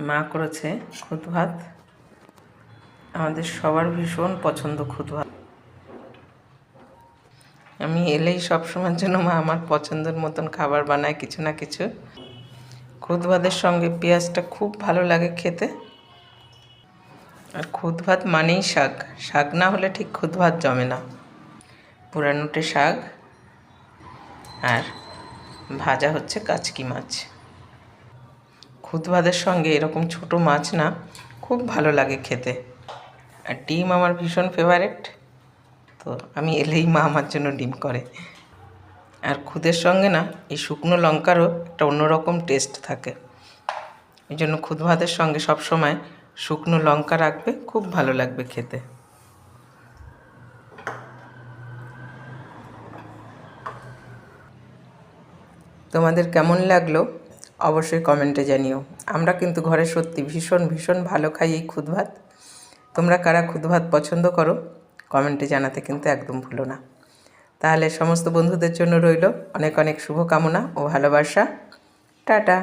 মা করেছে খুদ ভাত আমাদের সবার ভীষণ পছন্দ খুদ ভাত আমি এলেই সব সময়ের জন্য মা আমার পছন্দের মতন খাবার বানায় কিছু না কিছু। খুদ ভাতের সঙ্গে পেঁয়াজটা খুব ভালো লাগে খেতে। আর খুদ ভাত মানেই শাক। শাক না হলে ঠিক খুদ ভাত জমে না। পুরানোটে শাক। আর ভাজা হচ্ছে কাচকি মাছ। খুদ ভাতের সঙ্গে এরকম ছোট মাছ না, খুব ভালো লাগে খেতে। আর ডিম আমার ভীষণ ফেভারেট তো আমি এলেই মা আমার জন্য ডিম করে। আর খুদের সঙ্গে না, এই শুকনো লঙ্কারও একটা অন্যরকম টেস্ট থাকে। এই জন্য খুদ ভাতের সঙ্গে সব সময় শুকনো লঙ্কা রাখবে, খুব ভালো লাগবে খেতে। তোমাদের কেমন লাগল? অবশ্যই কমেন্টে জানিও। আমরা কিন্তু ঘরে সত্যি ভীষণ ভীষণ ভালো খাই এই খুদ ভাত তোমরা কারা খুদ ভাত পছন্দ করো, কমেন্টে জানাতে কিন্তু একদম ভুলো না। তাহলে সমস্ত বন্ধুদের জন্য রইল অনেক অনেক শুভকামনা ও ভালোবাসা। টাটা।